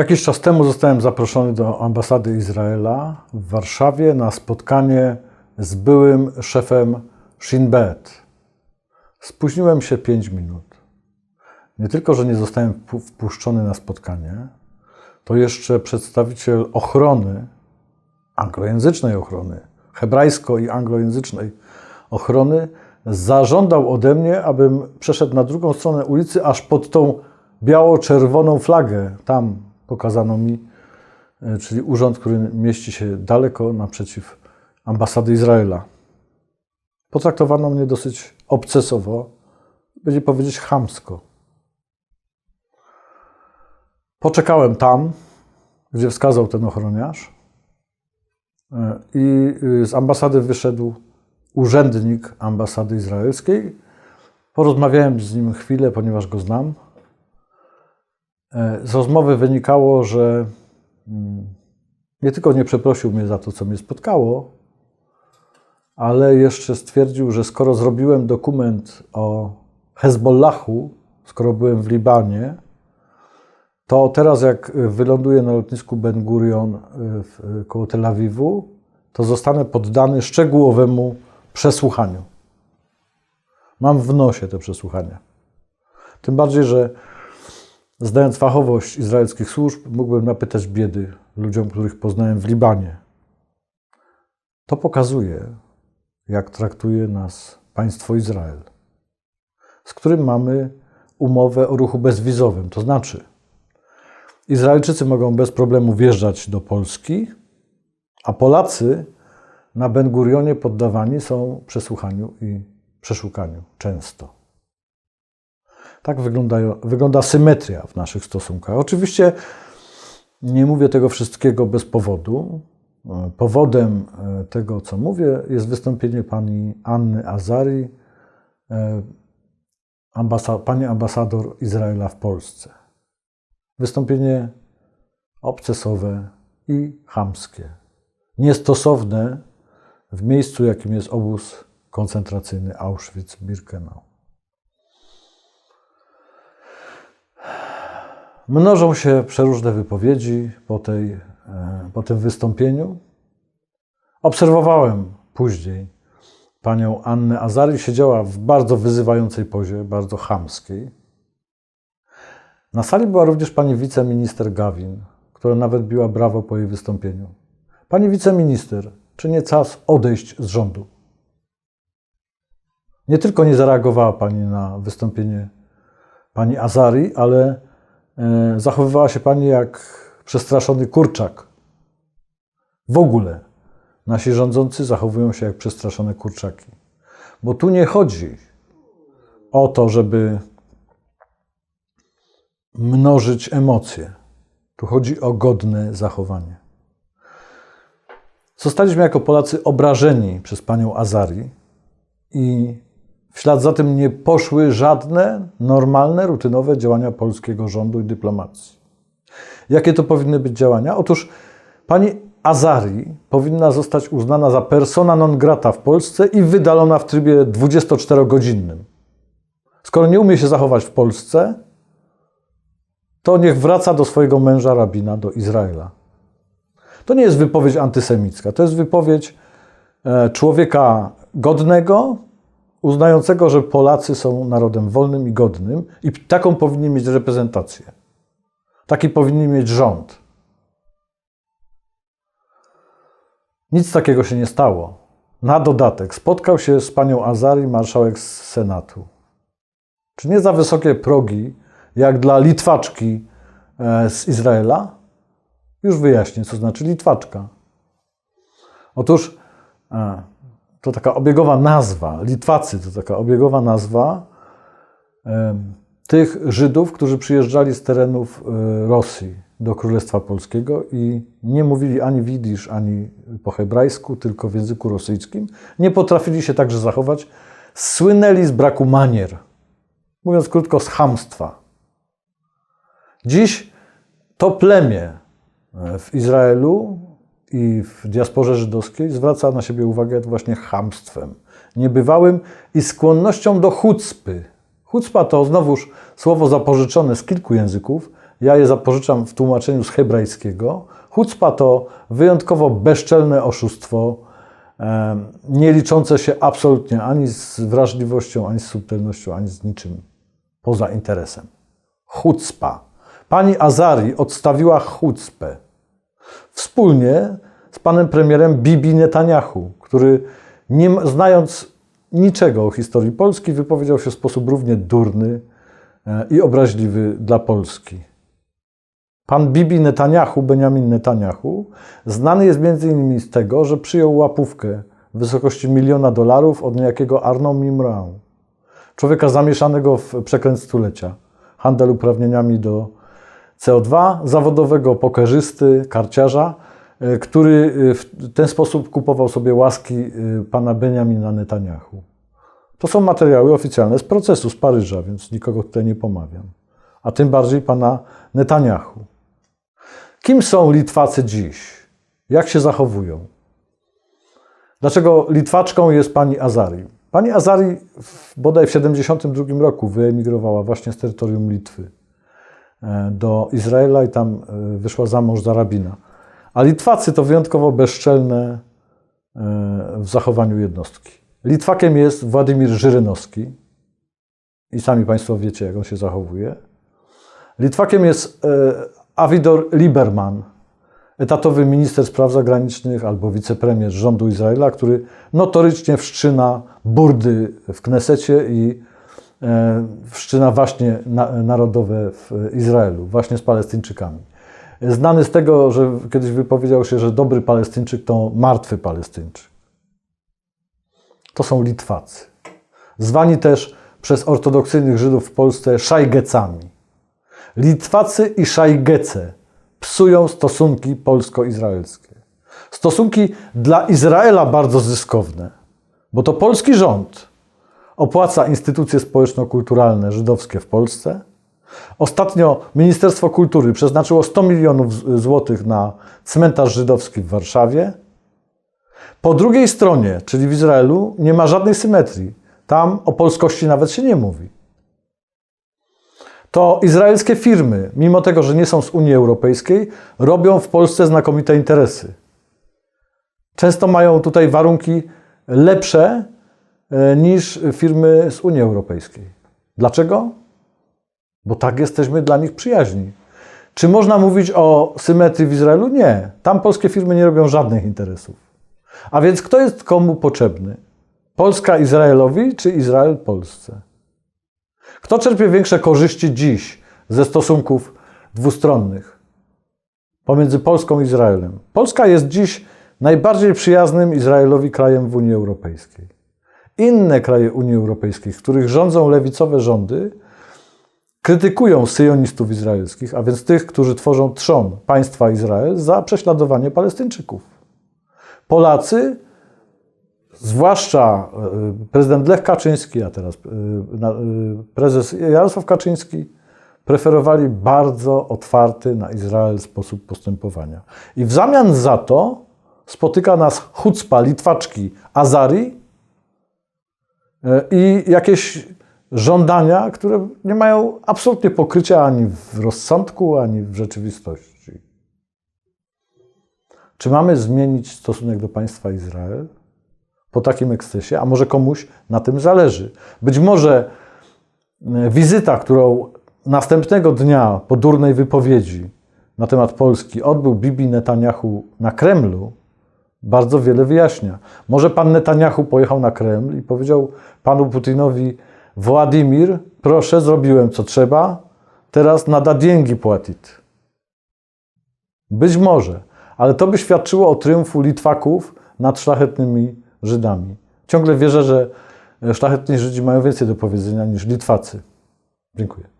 Jakiś czas temu zostałem zaproszony do ambasady Izraela w Warszawie na spotkanie z byłym szefem Shin Bet. Spóźniłem się 5 minut. Nie tylko, że nie zostałem wpu- wpuszczony na spotkanie, to jeszcze przedstawiciel ochrony, anglojęzycznej ochrony, hebrajsko i anglojęzycznej ochrony, zażądał ode mnie, abym przeszedł na drugą stronę ulicy, aż pod tą biało-czerwoną flagę, tam pokazano mi, e, czyli urząd, który mieści się daleko naprzeciw ambasady Izraela. Potraktowano mnie dosyć obcesowo, będzie powiedzieć chamsko. Poczekałem tam, gdzie wskazał ten ochroniarz e, i y, z ambasady wyszedł urzędnik ambasady izraelskiej. Porozmawiałem z nim chwilę, ponieważ go znam. E, Z rozmowy wynikało, że mm, nie tylko nie przeprosił mnie za to, co mnie spotkało, ale jeszcze stwierdził, że skoro zrobiłem dokument o Hezbollahu, skoro byłem w Libanie, to teraz jak wyląduję na lotnisku Ben Gurion y, w, koło Tel Awiwu, to zostanę poddany szczegółowemu przesłuchaniu. Mam w nosie te przesłuchania. Tym bardziej, że znając fachowość izraelskich służb, mógłbym napytać biedy ludziom, których poznałem w Libanie. To pokazuje, jak traktuje nas państwo Izrael, z którym mamy umowę o ruchu bezwizowym. To znaczy, Izraelczycy mogą bez problemu wjeżdżać do Polski, a Polacy na Ben Gurionie poddawani są przesłuchaniu i przeszukaniu często. Tak wyglądają, wygląda symetria w naszych stosunkach. Oczywiście nie mówię tego wszystkiego bez powodu. Powodem e, tego, co mówię, jest wystąpienie pani Anny Azari, e, ambasa, pani ambasador Izraela w Polsce. Wystąpienie obcesowe i chamskie, niestosowne w miejscu, jakim jest obóz koncentracyjny Auschwitz-Birkenau. Mnożą się przeróżne wypowiedzi po, tej, e, po tym wystąpieniu. Obserwowałem później panią Annę Azari. Siedziała w bardzo wyzywającej pozie, bardzo chamskiej. Na sali była również pani wiceminister Gawin, która nawet biła brawo po jej wystąpieniu. Pani wiceminister, czy nie czas odejść z rządu? Nie tylko nie zareagowała pani na wystąpienie pani Azari, ale zachowywała się pani jak przestraszony kurczak. W ogóle nasi rządzący zachowują się jak przestraszone kurczaki. Bo tu nie chodzi o to, żeby mnożyć emocje. Tu chodzi o godne zachowanie. Zostaliśmy jako Polacy obrażeni przez panią Azari i w ślad za tym nie poszły żadne normalne, rutynowe działania polskiego rządu i dyplomacji. Jakie to powinny być działania? Otóż pani Azari powinna zostać uznana za persona non grata w Polsce i wydalona w trybie 24-godzinnym. Skoro nie umie się zachować w Polsce, to niech wraca do swojego męża rabina, do Izraela. To nie jest wypowiedź antysemicka, to jest wypowiedź e, człowieka godnego, uznającego, że Polacy są narodem wolnym i godnym i taką powinni mieć reprezentację. Taki powinni mieć rząd. Nic takiego się nie stało. Na dodatek spotkał się z panią Azari, marszałek z Senatu. Czy nie za wysokie progi, jak dla Litwaczki e, z Izraela? Już wyjaśnię, co znaczy Litwaczka. Otóż e, to taka obiegowa nazwa, Litwacy to taka obiegowa nazwa e, tych Żydów, którzy przyjeżdżali z terenów e, Rosji do Królestwa Polskiego i nie mówili ani widzisz, ani po hebrajsku, tylko w języku rosyjskim. Nie potrafili się także zachować. Słynęli z braku manier. Mówiąc krótko, z chamstwa. Dziś to plemię w Izraelu i w diasporze żydowskiej zwraca na siebie uwagę właśnie chamstwem niebywałym i skłonnością do chucpy. Chucpa to znowuż słowo zapożyczone z kilku języków, Ja je zapożyczam w tłumaczeniu z hebrajskiego. Chucpa to wyjątkowo bezczelne oszustwo, nie liczące się absolutnie ani z wrażliwością, ani z subtelnością, ani z niczym poza interesem. Chucpa. Pani Azari odstawiła chucpę wspólnie z panem premierem Bibi Netanyahu, który nie znając niczego o historii Polski, wypowiedział się w sposób równie durny e, i obraźliwy dla Polski. Pan Bibi Netanyahu, Benjamin Netanyahu, znany jest m.in. z tego, że przyjął łapówkę w wysokości miliona dolarów od niejakiego Arnaud Mimran, człowieka zamieszanego w przekręt stulecia, handel uprawnieniami do CO2, zawodowego pokerzysty, karciarza, e, który e, w ten sposób kupował sobie łaski e, pana Benjamina Netanyahu. To są materiały oficjalne z procesu z Paryża, więc nikogo tutaj nie pomawiam. A tym bardziej pana Netanyahu. Kim są Litwacy dziś? Jak się zachowują? Dlaczego Litwaczką jest pani Azari? Pani Azari bodaj w 1972 roku wyemigrowała właśnie z terytorium Litwy do Izraela i tam e, wyszła za mąż za rabina. A Litwacy to wyjątkowo bezczelne e, w zachowaniu jednostki. Litwakiem jest Władimir Żyrynowski i sami Państwo wiecie, jak on się zachowuje. Litwakiem jest e, Avidor Lieberman, etatowy minister spraw zagranicznych albo wicepremier rządu Izraela, który notorycznie wszczyna burdy w Knesecie i e, wszczyna właśnie na, narodowe w Izraelu, właśnie z Palestyńczykami. Znany z tego, że kiedyś wypowiedział się, że dobry Palestyńczyk to martwy Palestyńczyk. To są Litwacy. Zwani też przez ortodoksyjnych Żydów w Polsce szajgecami. Litwacy i szajgece psują stosunki polsko-izraelskie. Stosunki dla Izraela bardzo zyskowne, bo to polski rząd opłaca instytucje społeczno-kulturalne żydowskie w Polsce. Ostatnio Ministerstwo Kultury przeznaczyło 100 milionów złotych na cmentarz żydowski w Warszawie. Po drugiej stronie, czyli w Izraelu, nie ma żadnej symetrii. Tam o polskości nawet się nie mówi. To izraelskie firmy, mimo tego, że nie są z Unii Europejskiej, robią w Polsce znakomite interesy. Często mają tutaj warunki lepsze niż firmy z Unii Europejskiej. Dlaczego? Bo tak jesteśmy dla nich przyjaźni. Czy można mówić o symetrii w Izraelu? Nie. Tam polskie firmy nie robią żadnych interesów. A więc kto jest komu potrzebny? Polska Izraelowi czy Izrael Polsce? Kto czerpie większe korzyści dziś ze stosunków dwustronnych pomiędzy Polską i Izraelem? Polska jest dziś najbardziej przyjaznym Izraelowi krajem w Unii Europejskiej. Inne kraje Unii Europejskiej, w których rządzą lewicowe rządy, krytykują syjonistów izraelskich, a więc tych, którzy tworzą trzon państwa Izrael, za prześladowanie Palestyńczyków. Polacy zwłaszcza e, prezydent Lech Kaczyński, a teraz e, e, prezes Jarosław Kaczyński, preferowali bardzo otwarty na Izrael sposób postępowania. I w zamian za to spotyka nas chucpa Litwaczki Azari i jakieś żądania, które nie mają absolutnie pokrycia ani w rozsądku, ani w rzeczywistości. Czy mamy zmienić stosunek do państwa Izrael? po takim ekscesie, a może komuś na tym zależy. Być może e, wizyta, którą następnego dnia po durnej wypowiedzi na temat Polski odbył Bibi Netanyahu na Kremlu, bardzo wiele wyjaśnia. Może pan Netanyahu pojechał na Kreml i powiedział panu Putinowi: Władimir, proszę, zrobiłem co trzeba, teraz nada diengi płacić. Być może, ale to by świadczyło o triumfu Litwaków nad szlachetnymi Żydami. Ciągle wierzę, że szlachetni Żydzi mają więcej do powiedzenia niż Litwacy. Dziękuję.